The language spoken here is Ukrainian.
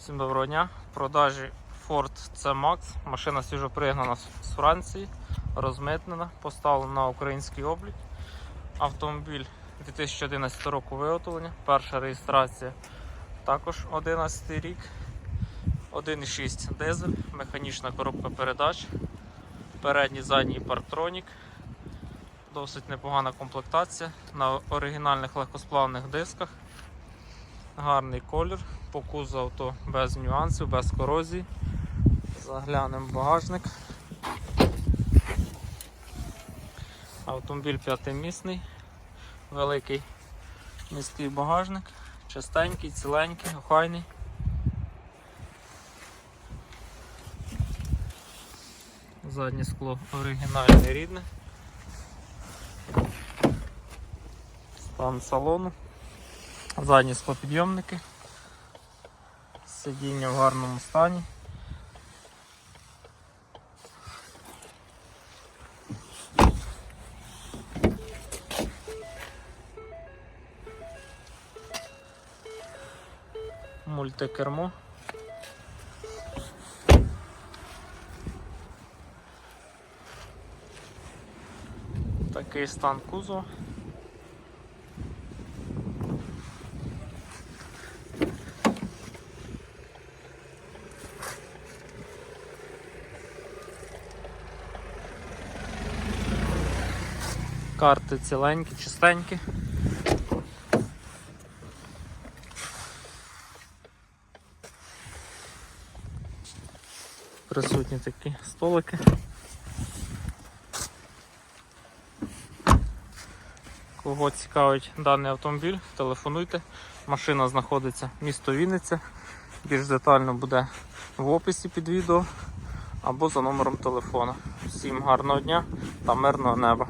Всім доброго дня. В продажі Ford C-Max. Машина свіжо пригнана з Франції, розмитнена, поставлена на український облік. Автомобіль 2011 року виготовлення. Перша реєстрація також 11 рік. 1,6 дизель, механічна коробка передач, передній задній парктронік. Досить непогана комплектація на оригінальних легкосплавних дисках. Гарний колір, по кузову авто без нюансів, без корозії. Заглянемо в багажник. Автомобіль п'ятимісний, великий міський багажник, чистенький, ціленький, охайний. Заднє скло оригінальне рідне. Стан салону. Задні склопідйомники. Сидіння в гарному стані. Мультикермо. Такий стан кузова. Карти ціленькі, чистенькі. Присутні такі столики. Кого цікавить даний автомобіль, телефонуйте. Машина знаходиться місто Вінниця. Більш детально буде в описі під відео або за номером телефона. Всім гарного дня та мирного неба.